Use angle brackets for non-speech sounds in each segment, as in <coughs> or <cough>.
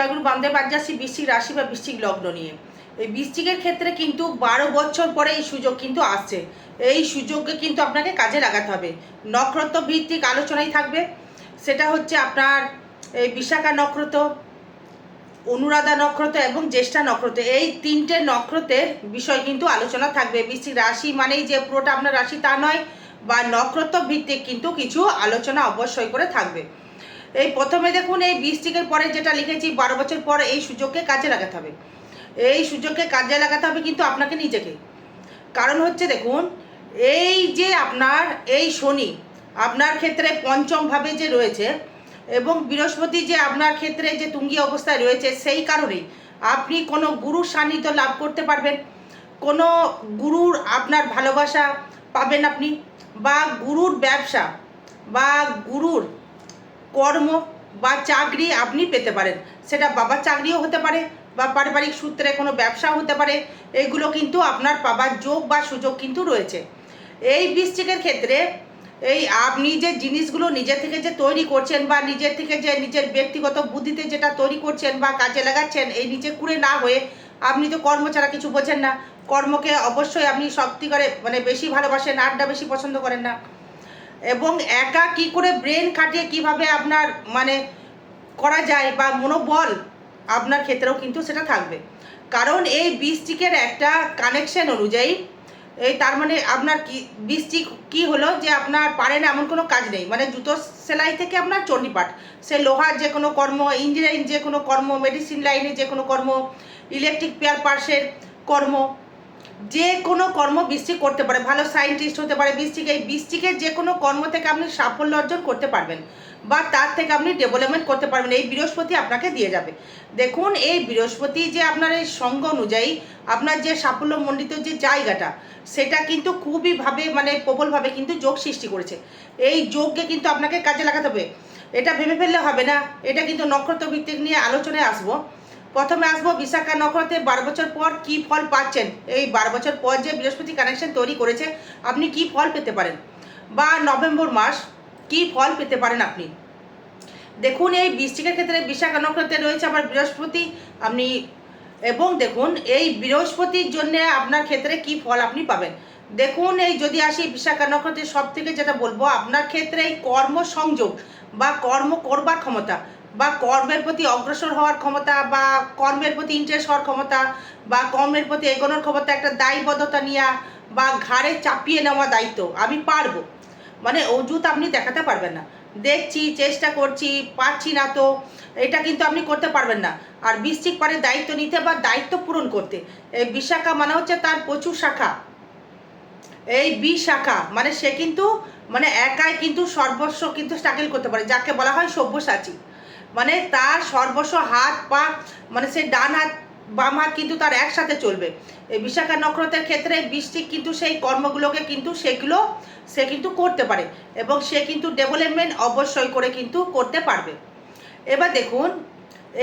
জয়গুরু বামদেব আজ যাচ্ছি বৃশ্চিক রাশি বা বৃশ্চিক লগ্ন নিয়ে। এই বৃশ্চিকের ক্ষেত্রে কিন্তু বারো বছর পরে এই সুযোগ কিন্তু আসছে। এই সুযোগকে কিন্তু আপনাকে কাজে লাগাতে হবে। নক্ষত্র ভিত্তিক আলোচনাই থাকবে। সেটা হচ্ছে আপনার এই বিশাখা নক্ষত্র, অনুরাধা নক্ষত্র এবং জ্যেষ্ঠা নক্ষত্র। এই তিনটে নক্ষত্রের বিষয় কিন্তু আলোচনা থাকবে। বৃশ্চিক রাশি মানেই যে পুরোটা আপনার রাশি তা নয়, বা নক্ষত্র ভিত্তিক কিন্তু কিছু আলোচনা অবশ্যই করে থাকবে। এই প্রথমে দেখুন, এই বৃষ্টিকের পরে যেটা লিখেছি, বারো বছর পর এই সুযোগকে কাজে লাগাতে হবে। এই সুযোগকে কাজে লাগাতে হবে কিন্তু আপনাকে নিজেকে। কারণ হচ্ছে দেখুন, এই যে আপনার, এই শনি আপনার ক্ষেত্রে পঞ্চমভাবে যে রয়েছে এবং বৃহস্পতি যে আপনার ক্ষেত্রে যে তুঙ্গি অবস্থায় রয়েছে, সেই কারণেই আপনি কোনো গুরুর সান্নিধ্য লাভ করতে পারবেন। কোনো গুরুর আপনার ভালোবাসা পাবেন আপনি বা গুরুর ব্যবসা বা গুরুর কর্ম বা চাকরি আপনি পেতে পারেন। সেটা বাবার চাকরিও হতে পারে বা পারিবারিক সূত্রে কোনো ব্যবসাও হতে পারে। এগুলো কিন্তু আপনার পাবার যোগ বা সুযোগ কিন্তু রয়েছে। এই বৃশ্চিকের ক্ষেত্রে এই আপনি যে জিনিসগুলো নিজে থেকে যে তৈরি করছেন বা নিজের থেকে যে নিজের ব্যক্তিগত বুদ্ধিতে যেটা তৈরি করছেন বা কাজে লাগাচ্ছেন, এই নিজে কুড়ে না হয়ে আপনি তো কর্ম ছাড়া কিছু বোঝেন না। কর্মকে অবশ্যই আপনি সত্যিকারে মানে বেশি ভালোবাসেন, আড্ডা বেশি পছন্দ করেন না। এবং একা কি করে ব্রেন খাটিয়ে কীভাবে আপনার মানে করা যায় বা মনোবল আপনার ক্ষেত্রেও কিন্তু সেটা থাকবে। কারণ এই বৃষ্টিকের একটা কানেকশন অনুযায়ী এই তার মানে আপনার কি বৃষ্টিক কি হলো যে আপনার পারেন এমন কোনো কাজ নেই। মানে জুতো সেলাই থেকে আপনার চণ্ডীপাঠ সে লোহার যে কোনো কর্ম ইঞ্জিনিয়ারিং যে কোনো কর্ম মেডিসিন লাইনে যে কোনো কর্ম ইলেকট্রিক পেয়ার পার্সের কর্ম যে কোনো কর্ম বৃষ্টি করতে পারে, ভালো সায়েন্টিস্ট হতে পারে, বৃষ্টিক এই বৃষ্টিকের যে কোনো কর্ম থেকে আপনি সাফল্য অর্জন করতে পারবেন বা তার থেকে আপনি ডেভেলপমেন্ট করতে পারবেন। এই বৃহস্পতি আপনাকে দিয়ে যাবে। দেখুন, এই বৃহস্পতি যে আপনার এই সঙ্গ অনুযায়ী আপনার যে সাফল্য মণ্ডিত যে জায়গাটা, সেটা কিন্তু খুবই ভাবে মানে প্রবলভাবে কিন্তু যোগ সৃষ্টি করেছে। এই যোগকে কিন্তু আপনাকে কাজে লাগাতে হবে। এটা ভেবে ফেললে হবে না। এটা কিন্তু নক্ষত্র ভিত্তিক নিয়ে আলোচনায় আসব। প্রথমে আসব বিশাখা নক্ষত্রে, বারো বছর পর কি ফল পাচ্ছেন? এই বারো বছর পর যে বৃহস্পতি কানেকশন তৈরি করেছে, আপনি কি ফল পেতে পারেন? বা নভেম্বর মাস, কি ফল পেতে পারেন আপনি? দেখুন, এই বৃষ্টিকের ক্ষেত্রে বিশাখা নক্ষত্রে রয়েছে আবার বৃহস্পতি, আপনি, এবং দেখুন, এই বৃহস্পতির জন্য আপনার ক্ষেত্রে কি ফল আপনি পাবেন? দেখুন, এই যদি আসি বিশাখা নক্ষত্রের সব থেকে যেটা বলব, আপনার ক্ষেত্রে এই কর্ম সংযোগ বা কর্ম করবার ক্ষমতা বা কর্মের প্রতি অগ্রসর হওয়ার ক্ষমতা বা কর্মের প্রতি ইন্টারেস্ট হওয়ার ক্ষমতা বা কর্মের প্রতি এগোনোর ক্ষমতা একটা দায়বদ্ধতা নেওয়া বা ঘাড়ে চাপিয়ে নেওয়া দায়িত্ব, আমি পারব। মানে অজুত আপনি দেখাতে পারবেন না। দেখছি, চেষ্টা করছি, পারছি না তো, এটা কিন্তু আপনি করতে পারবেন না। আর বৃশ্চিক পারে দায়িত্ব নিতে বা দায়িত্ব পূরণ করতে, এই বিশাখা মানে হচ্ছে তার প্রচুর শাখা। এই বিশাখা মানে সে কিন্তু মানে একাই কিন্তু সর্বস্ব কিন্তু স্ট্রাগল করতে পারে, যাকে বলা হয় সব্যসাচী। মানে তার সর্বস্ব হাত, পা মানে সেই ডান হাত, বাম হাত কিন্তু তার একসাথে চলবে। এই বিশাখা নক্ষত্রের ক্ষেত্রে বৃষ্টি কিন্তু সেই কর্মগুলোকে কিন্তু সেগুলো, সে কিন্তু করতে পারে এবং সে কিন্তু ডেভেলপমেন্ট অবশ্যই করে কিন্তু করতে পারবে। এবার দেখুন,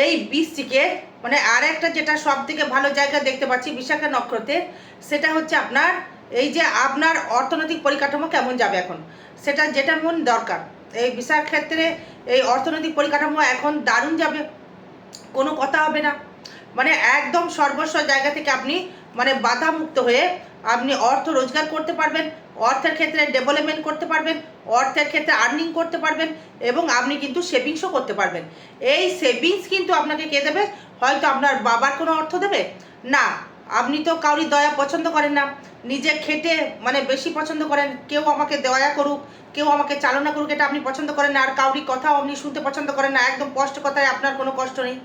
এই বৃষ্টিকে মানে আর একটা যেটা সব থেকে ভালো জায়গা দেখতে পাচ্ছি বিশাখা নক্ষত্রের সেটা হচ্ছে আপনার, এই যে আপনার অর্থনৈতিক পরিকাঠামো কেমন যাবে এখন? সেটা যেটা মন দরকার। এই বিশাখ ক্ষেত্রে এই অর্থনৈতিক পরিকাঠামো এখন দারুণ যাবে। কোনো কথা হবে না। মানে একদম সর্বস্ব জায়গা থেকে আপনি মানে বাধা মুক্ত হয়ে আপনি অর্থ রোজগার করতে পারবেন, অর্থের ক্ষেত্রে ডেভেলপমেন্ট করতে পারবেন, অর্থের ক্ষেত্রে আর্নিং করতে পারবেন এবং আপনি কিন্তু সেভিংসও করতে পারবেন। এই সেভিংস কিন্তু আপনাকে কে দেবে? হয়তো আপনার বাবার কোনো অর্থ দেবে? না। আপনি তো কাউরি দয়া পছন্দ করেন না। নিজে খেটে মানে বেশি পছন্দ করেন। কেউ আমাকে দয়া করুক, কেউ আমাকে চালনা করুক, এটা আপনি পছন্দ করেন না। আর কাউরি কথাও আপনি শুনতে পছন্দ করেন না। একদম কষ্ট কথায় আপনার কোনো কষ্ট নেই।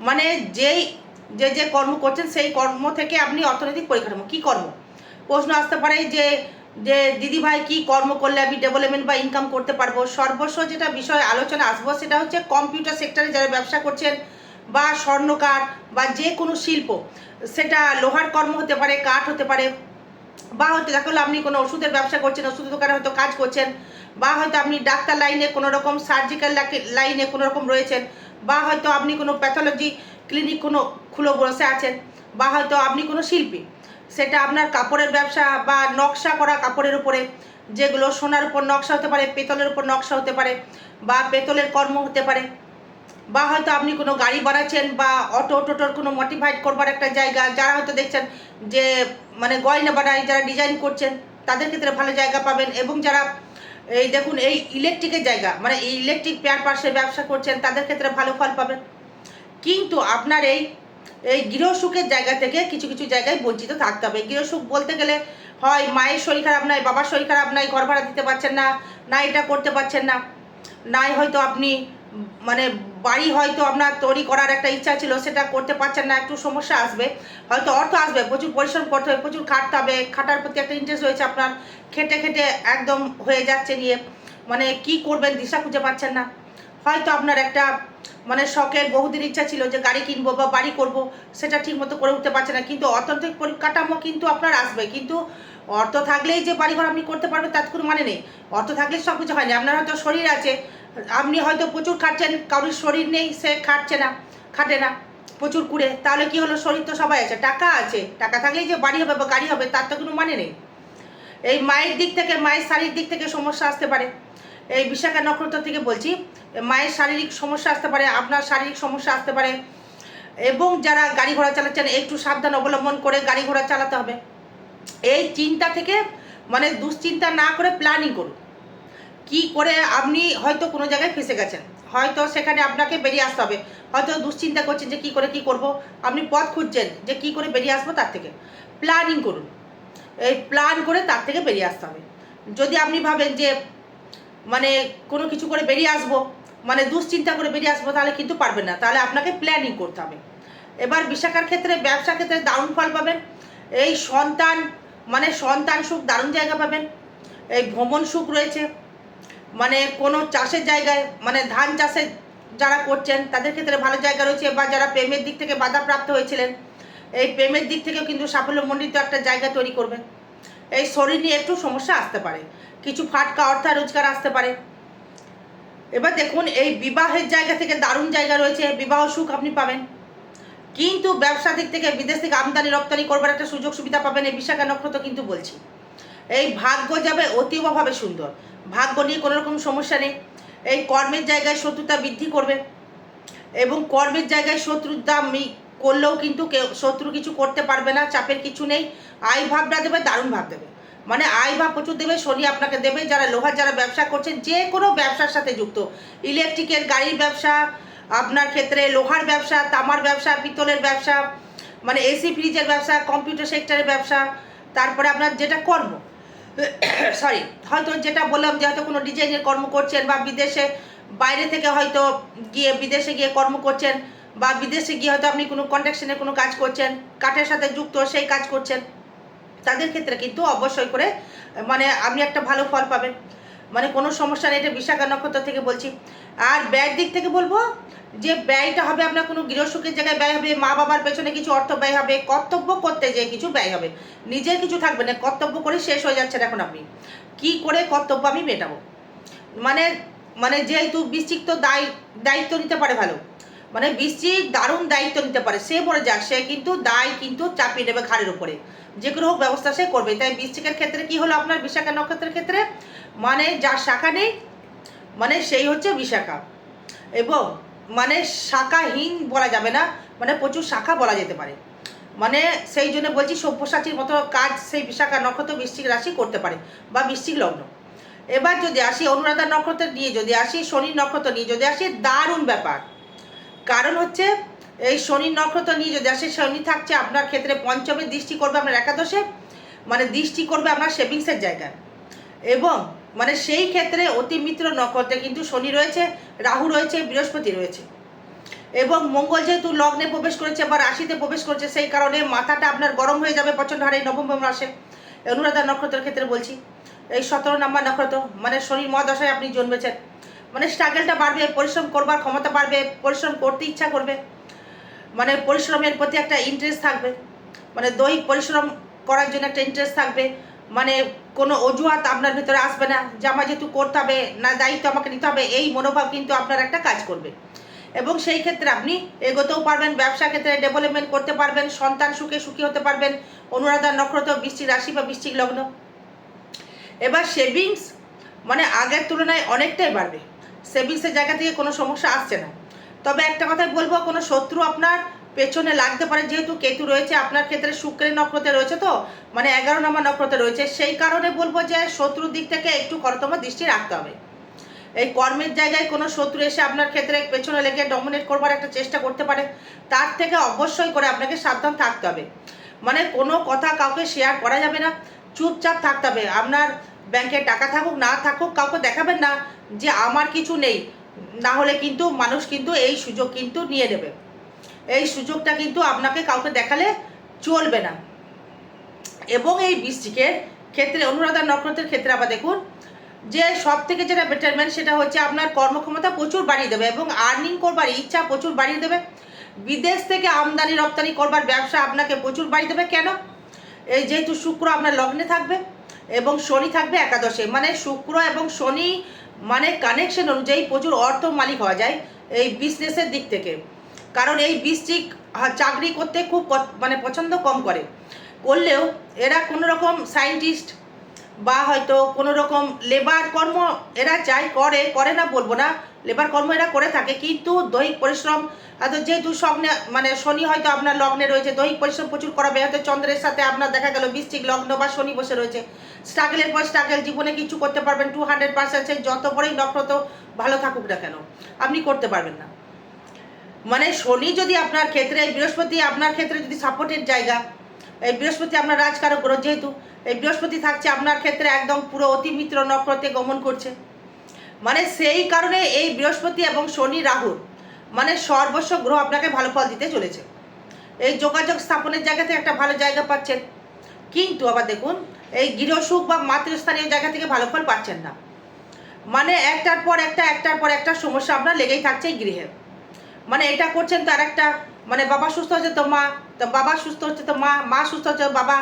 মানে যেই, যে যে কর্ম করছেন, সেই কর্ম থেকে আপনি অর্থনৈতিক পরিকাঠামো। কী কর্ম? প্রশ্ন আসতে পারে যে যে দিদি ভাই কী কর্ম করলে আমি ডেভেলপমেন্ট বা ইনকাম করতে পারব? সর্বস্ব যেটা বিষয় আলোচনা আসব, সেটা হচ্ছে কম্পিউটার সেক্টরে যারা ব্যবসা করছেন, বা স্বর্ণকার, বা যে কোনো শিল্প। সেটা লোহার কর্ম হতে পারে, কাঠ হতে পারে, বা হয়তো দেখা হলো আপনি কোনো ওষুধের ব্যবসা করছেন, ওষুধ দোকানে হয়তো কাজ করছেন, বা হয়তো আপনি ডাক্তার লাইনে কোনো রকম সার্জিক্যাল লাইনে কোনো রকম রয়েছেন, বা হয়তো আপনি কোনো প্যাথোলজি ক্লিনিক কোনো খুলে বসে আছেন, বা হয়তো আপনি কোনো শিল্পী, সেটা আপনার কাপড়ের ব্যবসা বা নকশা করা কাপড়ের উপরে, যেগুলো সোনার উপর নকশা হতে পারে, পেতলের উপর নকশা হতে পারে, বা পেতলের কর্ম হতে পারে বা হয়তো আপনি কোনো গাড়ি বানাচ্ছেন বা অটো টোটোর কোনো মডিফাইড করবার একটা জায়গা, যারা হয়তো দেখছেন যে মানে গয়না বানায়, যারা ডিজাইন করছেন, তাদের ক্ষেত্রে ভালো জায়গা পাবেন এবং যারা, এই দেখুন, এই ইলেকট্রিকের জায়গা মানে এই ইলেকট্রিক পেয়ার পার্সের ব্যবসা করছেন, তাদের ক্ষেত্রে ভালো ফল পাবেন। কিন্তু আপনার এই এই গৃহসুখের জায়গা থেকে কিছু কিছু জায়গায় বঞ্চিত থাকতে হবে। গৃহসুখ বলতে গেলে হয়, মায়ের শরীর খারাপ নাই, বাবার শরীর খারাপ নাই ঘর ভাড়া দিতে পারছেন না না এটা করতে পারছেন না, নাই হয়তো আপনি মানে বাড়ি হয়তো আপনার তৈরি করার একটা ইচ্ছা ছিল, সেটা করতে পারছেন না, একটু সমস্যা আসবে। হয়তো অর্থ আসবে, প্রচুর পরিশ্রম করতে হবে, প্রচুর খাটতে হবে, খাটার প্রতি একটা ইন্টারেস্ট রয়েছে আপনার, খেটে খেটে একদম হয়ে যাচ্ছে নিয়ে। মানে কি করবেন, দিশা খুঁজে পাচ্ছেন না। হয়তো আপনার একটা মানে শখের বহুদিন ইচ্ছা ছিল যে গাড়ি কিনবো বা বাড়ি করব, সেটা ঠিক মতো করে উঠতে পারছে না। কিন্তু অর্থনৈতিক পরিকাঠামো কিন্তু আপনার আসবে। কিন্তু অর্থ থাকলেই যে বাড়িঘর আপনি করতে পারবেন, তার কোনো মানে নেই। অর্থ থাকলেই সব কিছু হয়নি আপনার হয়তো শরীর আছে আপনি হয়তো প্রচুর খাটছেন কারোর শরীর নেই, সে খাটছে না, খাটে না, প্রচুর কুড়ে। তাহলে কি হলো? শরীর তো সবাই আছে, টাকা আছে। টাকা থাকলেই যে বাড়ি হবে বা গাড়ি হবে, তার তো কোনো মানে নেই। এই মায়ের দিক থেকে, মায়ের শারীরিক দিক থেকে সমস্যা আসতে পারে। এই বিশাখা নক্ষত্র থেকে বলছি, মায়ের শারীরিক সমস্যা আসতে পারে, আপনার শারীরিক সমস্যা আসতে পারে। এবং যারা গাড়ি ঘোড়া চালাচ্ছেন, একটু সাবধান অবলম্বন করে গাড়ি ঘোড়া চালাতে হবে। এই চিন্তা থেকে মানে দুশ্চিন্তা না করে প্ল্যানিং করুন। কি করে আপনি হয়তো কোনো জায়গায় ফেসে গেছেন। হয়তো সেখানে আপনাকে বেরিয়ে আসতে হবে। হয়তো দুশ্চিন্তা করছেন যে কি করে কি করব। আপনি পথ খুঁজছেন যে কি করে বেরিয়ে আসব তার থেকে। প্ল্যানিং করুন। এই প্ল্যান করে তার থেকে বেরিয়ে আসতে হবে। যদি আপনি ভাবেন যে মানে কোনো কিছু করে বেরিয়ে আসব মানে দুশ্চিন্তা করে বেরিয়ে আসব, তাহলে কিন্তু পারবেন না। তাহলে আপনাকে প্ল্যানিং করতে হবে। এবার বিশাখার ক্ষেত্রে, ব্যবসা ক্ষেত্রে দারুণ ফল পাবেন। এই সন্তান মানে সন্তান সুখ দারুণ জায়গা পাবেন। এই ভ্রমণ সুখ রয়েছে। মানে কোনো চাষের জায়গায় মানে ধান চাষে যারা করছেন, তাদের ক্ষেত্রে ভালো জায়গা রয়েছে বা যারা প্রেমের দিক থেকে বাধাপ্রাপ্ত হয়েছিলেন, এই প্রেমের দিক থেকেও কিন্তু সাফল্যমণ্ডিত একটা জায়গা তৈরি করবেন এই শরীর নিয়ে একটু সমস্যা আসতে পারে, কিছু ফাটকা, অর্থ রোজগার আসতে পারে। এবার দেখুন, এই বিবাহের জায়গা থেকে দারুণ জায়গা রয়েছে, বিবাহ সুখ আপনি পাবেন। কিন্তু ব্যবসা দিক থেকে, বিদেশ থেকে আমদানি রপ্তানি করবার একটা সুযোগ সুবিধা পাবেন এই বিশাখা নক্ষত্র কিন্তু বলছি। এই ভাগ্য যাবে অতীবভাবে সুন্দর। ভাগ্য নিয়ে কোনো রকম সমস্যা নেই। এই কর্মের জায়গায় শত্রুতা বৃদ্ধি করবে এবং কর্মের জায়গায় শত্রুর দাম করলেও কিন্তু কেউ, শত্রু কিছু করতে পারবে না, চাপের কিছু নেই। আয় ভাবটা দেবে, দারুণ ভাব দেবে। মানে আয় ভাব প্রচুর দেবে, শনি আপনাকে দেবে। যারা লোহার যারা ব্যবসা করছেন, যে কোনো ব্যবসার সাথে যুক্ত। ইলেকট্রিকের গাড়ির ব্যবসা, আপনার ক্ষেত্রে লোহার ব্যবসা, তামার ব্যবসা, পিতলের ব্যবসা মানে এসি, ফ্রিজের ব্যবসা, কম্পিউটার সেক্টরের ব্যবসা, তারপরে আপনার যেটা কর্ম। <coughs> সরি হয়তো যেটা বললাম যে হয়তো কোনো ডিজাইনের কর্ম করছেন বা বিদেশে, বাইরে থেকে হয়তো গিয়ে বিদেশে গিয়ে কর্ম করছেন বা বিদেশে গিয়ে হয়তো আপনি কোনো কন্ট্রাকশনের কোনো কাজ করছেন, কাঠের সাথে যুক্ত সেই কাজ করছেন, তাদের ক্ষেত্রে কিন্তু অবশ্যই করে মানে আপনি একটা ভালো ফল পাবেন। মানে কোনো সমস্যা নেই, এটা বিশাখা নক্ষত্র থেকে বলছি। আর ব্যয়ের দিক থেকে বলব যে ব্যয়টা হবে আপনার কোনো গৃহসুখের জায়গায় ব্যয় হবে, মা বাবার পেছনে কিছু অর্থ ব্যয় হবে, কর্তব্য করতে যেয়ে কিছু ব্যয় হবে। নিজের কিছু থাকবে না, কর্তব্য করে শেষ হয়ে যাচ্ছেন এখন আপনি। কি করে কর্তব্য আমি মেটাবো? মানে মানে যেহেতু বৃশ্চিক তো দায় দায়িত্ব নিতে পারে ভালো। মানে বৃশ্চিক দারুণ দায়িত্ব নিতে পারে। সে মরে যাক, সে কিন্তু দায় কিন্তু চাপিয়ে নেবে ঘাড়ের উপরে। যে কোনো হোক ব্যবস্থা সে করবে। তাই বৃশ্চিকের ক্ষেত্রে কি হলো আপনার বিশাখা নক্ষত্রের ক্ষেত্রে? মানে যার শাখা নেই মানে সেই হচ্ছে বিশাখা। এবং মানে শাখাহীন বলা যাবে না মানে প্রচুর শাখা বলা যেতে পারে। মানে সেই জন্য বলছি সব্যসাচীর মতো কাজ সেই বিশাখা নক্ষত্র বৃশ্চিক রাশি করতে পারে, বা বৃশ্চিক লগ্ন। এবার যদি আসি অনুরাধা নক্ষত্র নিয়ে, যদি আসি শনি নক্ষত্র নিয়ে, যদি আসি দারুণ ব্যাপার। কারণ হচ্ছে এই শনি নক্ষত্র নিয়ে যদি আসে, শনি থাকছে আপনার ক্ষেত্রে পঞ্চমের দৃষ্টি করবে আপনার একাদশে মানে দৃষ্টি করবে আপনার সেভিংসের জায়গায়। এবং মানে সেই ক্ষেত্রে অতি মিত্র নক্ষত্রে কিন্তু শনি রয়েছে, রাহু রয়েছে, বৃহস্পতি রয়েছে। এবং মঙ্গল যেহেতু লগ্নে প্রবেশ করেছে বা রাশিতে প্রবেশ করেছে, সেই কারণে মাথাটা আপনার গরম হয়ে যাবে প্রচণ্ড হারে নবম মাসে। অনুরাধা নক্ষত্রের ক্ষেত্রে বলছি, এই সতেরো নম্বর নক্ষত্র মানে শনির মহাদশায় আপনি জন্মেছেন। মানে স্ট্রাগলটা বাড়বে, পরিশ্রম করবার ক্ষমতা বাড়বে, পরিশ্রম করতে ইচ্ছা করবে। মানে পরিশ্রমের প্রতি একটা ইন্টারেস্ট থাকবে। মানে দৈহিক পরিশ্রম করার জন্য একটা ইন্টারেস্ট থাকবে। মানে কোনো অজুহাত আপনার ভিতরে আসবে না আমার যেহেতু করতে হবে, না দায়িত্ব আমাকে নিতে হবে, এই মনোভাব কিন্তু আপনার একটা কাজ করবে। এবং সেই ক্ষেত্রে আপনি এগোতেও পারবেন, ব্যবসা ক্ষেত্রে ডেভেলপমেন্ট করতে পারবেন, সন্তান সুখে সুখী হতে পারবেন, অনুরাধা নক্ষত্র, বৃষ্টিক রাশি বা বৃষ্টিক লগ্ন। এবার সেভিংস মানে আগের তুলনায় অনেকটাই বাড়বে। সেভিংসের জায়গা থেকে কোনো সমস্যা আসছে না। তবে একটা কথাই বলব, কোনো শত্রু আপনার পেছনে লাগতে পারে, যেহেতু কেতু রয়েছে, আপনার ক্ষেত্রে শুক্রের নক্ষত্রে রয়েছে তো মানে এগারো নম্বর নক্ষত্রে রয়েছে, সেই কারণে বলব যে শত্রুর দিক থেকে একটু করতম দৃষ্টি রাখতে হবে। এই কর্মের জায়গায় কোনো শত্রু এসে আপনার ক্ষেত্রে পেছনে লেগে ডমিনেট করবার একটা চেষ্টা করতে পারে, তার থেকে অবশ্যই করে আপনাকে সাবধান থাকতে হবে। মানে কোনো কথা কাউকে শেয়ার করা যাবে না, চুপচাপ থাকতে হবে, আপনার ব্যাংকে টাকা থাকুক, না থাকুক, কাউকে দেখাবেন না যে আমার কিছু নেই, না হলে কিন্তু মানুষ কিন্তু এই সুযোগ কিন্তু নিয়ে নেবে। এই সুযোগটা কিন্তু আপনাকে কাউকে দেখালে চলবে না। এবং এই বৃষ্টিকের ক্ষেত্রে, অনুরাধা নক্ষত্রের ক্ষেত্রে আবার দেখুন, যে সব থেকে যেটা বেটারমেন্ট সেটা হচ্ছে আপনার কর্মক্ষমতা প্রচুর বাড়িয়ে দেবে এবং আর্নিং করবার ইচ্ছা প্রচুর বাড়িয়ে দেবে। বিদেশ থেকে আমদানি, রপ্তানি করবার ব্যবসা আপনাকে প্রচুর বাড়িয়ে দেবে। কেন? এই যেহেতু শুক্র আপনার লগ্নে থাকবে এবং শনি থাকবে একাদশে। মানে শুক্র এবং শনি মানে কানেকশন অনুযায়ী প্রচুর অর্থ মালিক হওয়া যায় এই বিজনেসের দিক থেকে। কারণ এই বৃশ্চিক চাকরি করতে খুব মানে পছন্দ কম করে। করলেও এরা কোনো রকম সায়েন্টিস্ট বা হয়তো কোনো রকম লেবার কর্ম এরা চাই করে করে না বলব না লেবার কর্ম এরা করে থাকে। কিন্তু দৈহিক পরিশ্রম হয়তো যেহেতু স্বপ্নে মানে শনি হয়তো আপনার লগ্নে রয়েছে, দৈহিক পরিশ্রম প্রচুর করাবে। হয়তো চন্দ্রের সাথে আপনার দেখা গেল বৃশ্চিক লগ্ন বা শনি বসে রয়েছে। স্ট্রাগলের পর স্ট্রাগল জীবনে কিছু করতে পারবেন। টু হান্ড্রেড পার্সেন্ট যত বড়ই নক্ষত্র ভালো থাকুক না কেন, আপনি করতে পারবেন না। মানে শনি যদি আপনার ক্ষেত্রে, এই বৃহস্পতি আপনার ক্ষেত্রে যদি সাপোর্টের জায়গা, এই বৃহস্পতি আপনার রাজকারক গ্রহ যেহেতু, এই বৃহস্পতি থাকছে আপনার ক্ষেত্রে একদম পুরো অতি মিত্র নক্ষত্রে গমন করছে। মানে সেই কারণে এই বৃহস্পতি এবং শনি রাহু মানে সর্বস্ব গ্রহ আপনাকে ভালো ফল দিতে চলেছে। এই যোগাযোগ স্থাপনের জায়গা থেকে একটা ভালো জায়গা পাচ্ছেন। কিন্তু আবার দেখুন, এই গৃহসুখ বা মাতৃস্থানীয় জায়গা থেকে ভালো ফল পাচ্ছেন না। মানে একটার পর একটা, একটার পর একটা সমস্যা আপনার লেগেই থাকছে এই গৃহে। মানে এটা করছেন তো আর একটা মানে বাবা সুস্থ হচ্ছে তো মা, তো বাবা সুস্থ হচ্ছে তো মা মা সুস্থ হচ্ছে বাবা,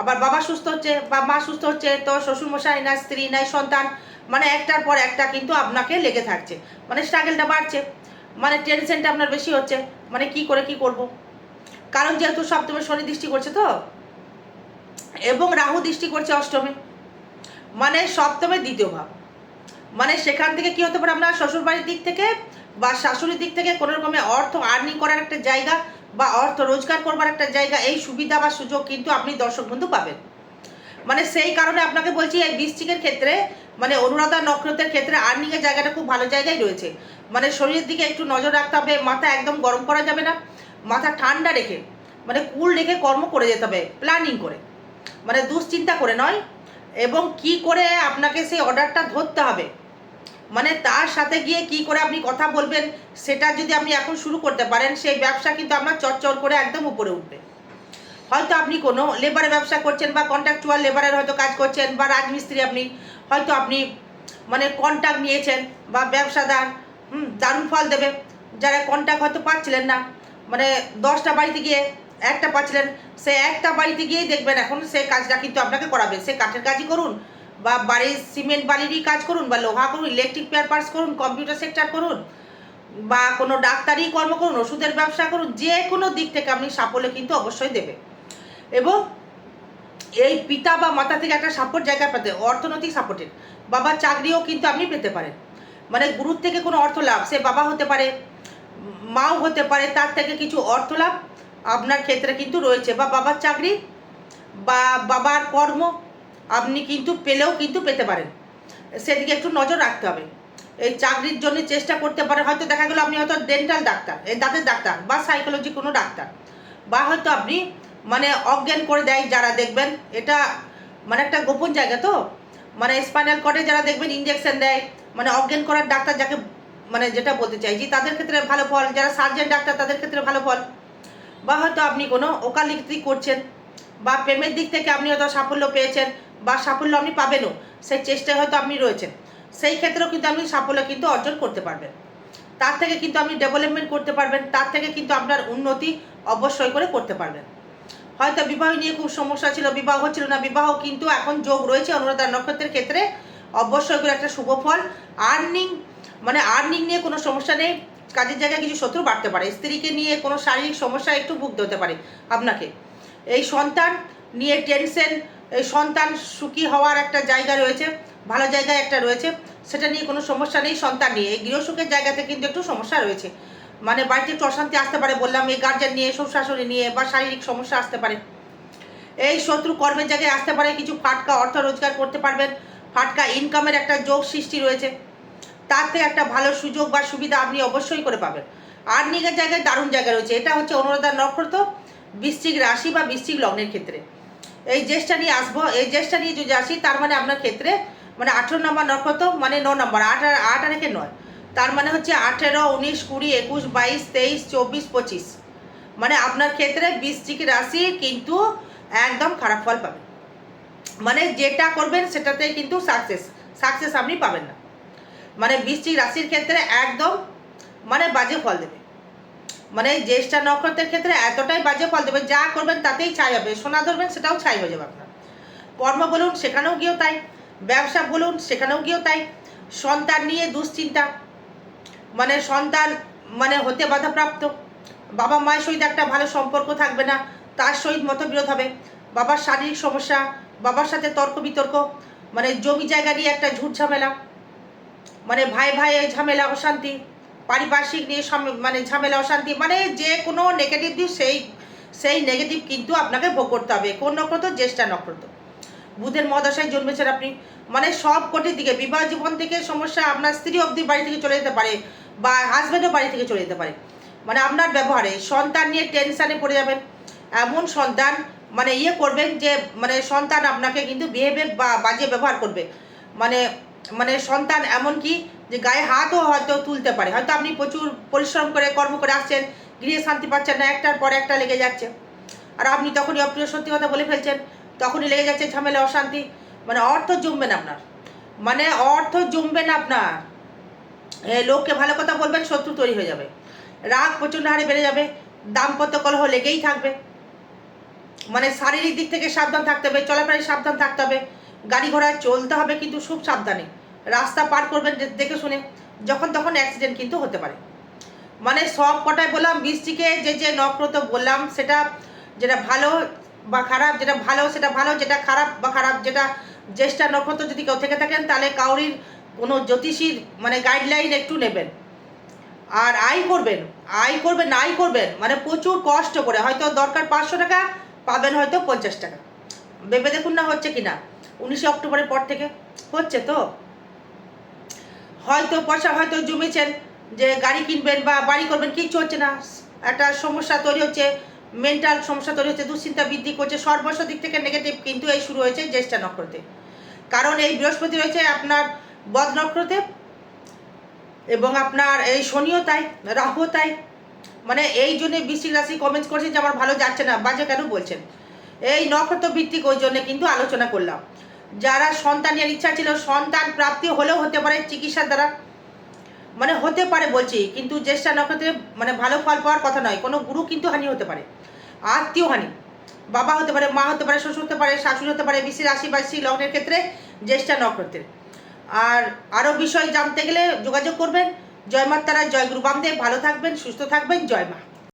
আবার বাবা সুস্থ হচ্ছে বা মা সুস্থ হচ্ছে তো শ্বশুরমশাই না স্ত্রী নাই সন্তান মানে একটার পর একটা কিন্তু আপনাকে লেগে থাকছে। মানে স্ট্রাগলটা বাড়ছে মানে টেনশনটা আপনার বেশি হচ্ছে মানে কি করে কি করব? কারণ যেহেতু সপ্তমে শনি দৃষ্টি করছে তো, এবং রাহু দৃষ্টি করছে অষ্টমে মানে সপ্তমে দ্বিতীয় ভাব। মানে সেখান থেকে কি হতে পারে আপনার শ্বশুরবাড়ির দিক থেকে বা শাশুড়ির দিক থেকে কোনো রকমের অর্থ আর্নিং করার একটা জায়গা বা অর্থ রোজগার করবার একটা জায়গা, এই সুবিধা বা সুযোগ কিন্তু আপনি দর্শক বন্ধু পাবেন। মানে সেই কারণে আপনাকে বলছি, এই বৃশ্চিকের ক্ষেত্রে মানে অনুরাধা নক্ষত্রের ক্ষেত্রে আর্নিংয়ের জায়গাটা খুব ভালো জায়গায় রয়েছে। মানে শরীরের দিকে একটু নজর রাখতে হবে, মাথা একদম গরম করা যাবে না, মাথা ঠান্ডা রেখে মানে কুল রেখে কর্ম করে যেতে হবে প্ল্যানিং করে। মানে দুশ্চিন্তা করে নয়, এবং কি করে আপনাকে সেই অর্ডারটা ধরতে হবে মানে তার সাথে গিয়ে কি করে আপনি কথা বলবেন, সেটা যদি আপনি এখন শুরু করতে পারেন, সেই ব্যবসা কিন্তু আপনার চটচর করে একদম উপরে উঠবে। হয়তো আপনি কোনো লেবারের ব্যবসা করছেন বা কন্ট্রাকচুয়াল লেবারের হয়তো কাজ করছেন বা রাজমিস্ত্রি আপনি, হয়তো আপনি মানে কন্ট্যাক্ট নিয়েছেন বা ব্যবসাদার, হুম, দারুণ ফল দেবে। যারা কন্ট্যাক্ট হয়তো পাচ্ছিলেন না মানে দশটা বাড়িতে গিয়ে একটা পাচ্ছিলেন, সে একটা বাড়িতে গিয়েই দেখবেন এখন সে কাজটা কিন্তু আপনাকে করাবে। সে কাঠের কাজই করুন বা বাড়ির সিমেন্ট বালিরই কাজ করুন বা লোহা করুন ইলেকট্রিক পেয়ার করুন কম্পিউটার সেক্টর করুন, বা কোনো ডাক্তারি কর্ম করুন, ওষুধের ব্যবসা করুন, যে কোনো দিক থেকে আপনি সাফল্য কিন্তু অবশ্যই দেবে এবং এই পিতা বা মাতা থেকে একটা সাপোর্ট জায়গা পেতে, অর্থনৈতিক সাপোর্টের বাবার চাকরিও কিন্তু আপনি পেতে পারেন। মানে গুরুর থেকে কোনো অর্থ লাভ, সে বাবা হতে পারে, মাও হতে পারে, তার থেকে কিছু অর্থ লাভ আপনার ক্ষেত্রে কিন্তু রয়েছে, বা বাবার চাকরি, বা বাবার কর্ম আপনি কিন্তু পেলেও কিন্তু পেতে পারেন। সেদিকে একটু নজর রাখতে হবে। এই চাকরির জন্য চেষ্টা করতে পারেন হয়তো দেখা গেলো আপনি হয়তো ডেন্টাল ডাক্তার, এই দাঁতের ডাক্তার বা সাইকোলজি কোনো ডাক্তার। বা হয়তো আপনি মানে অজ্ঞান করে দেয় যারা দেখবেন, এটা মানে একটা গোপন জায়গা তো। মানে স্পাইনাল কর্ডে যারা দেখবেন ইঞ্জেকশন দেয় মানে অজ্ঞান করার ডাক্তার যাকে মানে যেটা বলতে চাইছি, তাদের ক্ষেত্রে ভালো ফল। যারা সার্জেন ডাক্তার, তাদের ক্ষেত্রে ভালো ফল। বা হয়তো আপনি কোনো ওকালিক্তি করছেন, বা প্রেমের দিক থেকে আপনি হয়তো সাফল্য পেয়েছেন বা সাফল্য আপনি পাবেনও, সেই চেষ্টায় হয়তো আপনি রয়েছেন। সেই ক্ষেত্রেও কিন্তু আপনি সাফল্য কিন্তু অর্জন করতে পারবেন। তার থেকে কিন্তু আপনি ডেভেলপমেন্ট করতে পারবেন, তার থেকে কিন্তু আপনার উন্নতি অবশ্যই করে করতে পারবেন। হয়তো বিবাহ নিয়ে খুব সমস্যা ছিল, বিবাহ হচ্ছিল না, বিবাহ কিন্তু এখন যোগ রয়েছে অনুরাধা নক্ষত্রের ক্ষেত্রে, অবশ্যই করে একটা শুভ ফল। আর্নিং মানে আর্নিং নিয়ে কোনো সমস্যা নেই, কাজের জায়গায় কিছু শত্রু বাড়তে পারে, স্ত্রীকে নিয়ে কোনো শারীরিক সমস্যা একটু ভুগতে হতে পারে আপনাকে। এই সন্তান নিয়ে টেনশন সন্তান সুখী হওয়ার একটা জায়গা রয়েছে, ভালো জায়গায় একটা রয়েছে, সেটা নিয়ে কোনো সমস্যা নেই, সন্তান নিয়ে। এই গৃহসুখের জায়গাতে কিন্তু একটু সমস্যা রয়েছে। মানে বাড়িতে একটু অশান্তি আসতে পারে বললাম, এই গার্জেন নিয়ে শ্বশুর নিয়ে বা শারীরিক সমস্যা আসতে পারে। এই শত্রু কর্মের জায়গায় আসতে পারে, কিছু ফাটকা অর্থ রোজগার করতে পারবেন, ফাটকা ইনকামের একটা যোগ সৃষ্টি রয়েছে। থেকে একটা ভালো সুযোগ বা সুবিধা আপনি অবশ্যই করে পাবেন। আর আর্নিংয়ের জায়গায় দারুণ জায়গা রয়েছে। এটা হচ্ছে অনুরাধা নক্ষত্র, বৃশ্চিক রাশি বা বৃশ্চিক লগ্নের ক্ষেত্রে। এই জ্যেষ্ঠা নিয়ে আসব, এই জ্যেষ্ঠা নিয়ে যদি আসি, তার মানে আপনার ক্ষেত্রে মানে আঠেরো নম্বর নক্ষত্র মানে ন নম্বর আট আট আর নয়। তার মানে হচ্ছে আঠেরো, উনিশ, কুড়ি, একুশ, বাইশ, তেইশ, চব্বিশ, পঁচিশ। মানে আপনার ক্ষেত্রে বৃশ্চিক রাশি কিন্তু একদম খারাপ ফল পাবেন মানে যেটা করবেন সেটাতে কিন্তু সাকসেস সাকসেস আপনি পাবেন না। মানে বৃশ্চিক রাশির ক্ষেত্রে একদম মানে বাজে ফল দেবে। মানে জ্যেষ্ঠা নক্ষত্রের ক্ষেত্রে এতটাই বাজে ফল দেবে, যা করবেন তাতেই ছাই হবে। সোনা ধরবেন, সেটাও ছাই হয়ে যাবে আপনার। কর্ম বলুন, সেখানেও গিয়েও তাই। ব্যবসা বলুন, সেখানেও গিয়েও তাই। সন্তান নিয়ে দুশ্চিন্তা। মানে সন্তান মানে হতে বাধাপ্রাপ্ত। বাবা মায়ের সহিত একটা ভালো সম্পর্ক থাকবে না, তার সহিত মতবিরোধ হবে। বাবার শারীরিক সমস্যা, বাবার সাথে তর্ক বিতর্ক মানে জমি জায়গা নিয়ে একটা ঝুট ঝামেলা। মানে ভাই ভাই ঝামেলা, অশান্তি। পারিপার্শ্বিক নিয়ে মানে ঝামেলা, অশান্তি মানে যে কোনো নেগেটিভ দিক সেই সেই নেগেটিভ কিন্তু আপনাকে ভোগ করতে হবে। কোন নক্ষত্র, জ্যেষ্ঠা নক্ষত্র। বুধের মহাদশায় জন্মেছেন আপনি। মানে সব কোটির দিকে, বিবাহ জীবন থেকে সমস্যা আপনার স্ত্রী অবধি বাড়ি থেকে চলে যেতে পারে বা হাজব্যান্ডও বাড়ি থেকে চলে যেতে পারে। মানে আপনার ব্যবহারে সন্তান নিয়ে টেনশানে পড়ে যাবেন। এমন সন্তান মানে ইয়ে করবেন যে মানে সন্তান আপনাকে কিন্তু বিহেভিয়ার বা বাজে ব্যবহার করবে। মানে মানে সন্তান এমন কি যে গায়ে হাতও হয়তো তুলতে পারে। হয়তো আপনি প্রচুর পরিশ্রম করে, কর্ম করে আসছেন, গৃহে শান্তি পাচ্ছেন না, একটার পর একটা লেগে যাচ্ছে। আর আপনি তখনই অপ্রিয় সত্যি কথা বলে ফেলছেন, তখনই লেগে যাচ্ছে ঝামেলা, অশান্তি। মানে অর্থ জমবে না আপনার। মানে অর্থ জমবে না আপনার। লোককে ভালো কথা বলবেন, শত্রু তৈরি হয়ে যাবে। রাগ প্রচণ্ড হারে বেড়ে যাবে। দাম্পত্য কলহ লেগেই থাকবে। মানে শারীরিক দিক থেকে সাবধান থাকতে হবে, চলাফেরায় সাবধান থাকতে হবে। গাড়ি ঘোড়ায় চলতে হবে কিন্তু খুব সাবধানে। রাস্তা পার করবেন দেখে শুনে, যখন তখন অ্যাক্সিডেন্ট কিন্তু হতে পারে। মানে সব কটায় বললাম, বৃষ্টিকে যে যে নক্রত বললাম, সেটা যেটা ভালো বা খারাপ, যেটা ভালো সেটা ভালো, যেটা খারাপ বা খারাপ, যেটা জ্যেষ্ঠা নক্ষত্র যদি কেউ থেকে থাকেন, তাহলে কাউরির কোনো জ্যোতিষীর মানে গাইডলাইন একটু নেবেন। আর আয় করবেন আয় করবেন আয় করবেন মানে প্রচুর কষ্ট করে, হয়তো দরকার পাঁচশো টাকা, পাবেন হয়তো পঞ্চাশ টাকা। ভেবে দেখুন না হচ্ছে কি না উনিশে অক্টোবরের পর থেকে, হচ্ছে তো। হয়তো পয়সা হয়তো জমেছেন যে গাড়ি কিনবেন বা বাড়ি করবেন, কিচ্ছু হচ্ছে না। একটা সমস্যা তৈরি হচ্ছে মেন্টাল সমস্যা তৈরি হচ্ছে, দুশ্চিন্তা বৃদ্ধি করছে, সর্বস্ব দিক থেকে নেগেটিভ কিন্তু এই শুরু হয়েছে জ্যেষ্ঠা নক্ষত্রে। কারণ এই বৃহস্পতি রয়েছে আপনার বদ নক্ষত্রে এবং আপনার এই শনিও তাই, রাহুও তাই। মানে এই জন্যে বৃশ্চিক রাশি কমেন্টস করছেন যে আমার ভালো যাচ্ছে না, বাজে কেন বলছেন? এই নক্ষত্র ভিত্তিক ওই জন্য কিন্তু আলোচনা করলাম। যারা সন্তানের ইচ্ছা ছিল, সন্তান প্রাপ্তি হলেও হতে পারে চিকিৎসার দ্বারা। মানে হতে পারে বলছি, কিন্তু জ্যেষ্ঠা নক্ষত্রে মানে ভালো ফল পাওয়ার কথা নয়, কোনো গুরু কিন্তু হানি হতে পারে। আত্মীয় হানি। বাবা হতে পারে, মা হতে পারে, শ্বশুর হতে পারে, শাশুড়ি হতে পারে বিশি রাশি বা শ্রী লগ্নের ক্ষেত্রে জ্যেষ্ঠা নক্ষত্রের আর আরও বিষয় জানতে গেলে যোগাযোগ করবেন। জয় মাতারা, জয় গুরু বামদেব, ভালো থাকবেন, সুস্থ থাকবেন, জয় মা।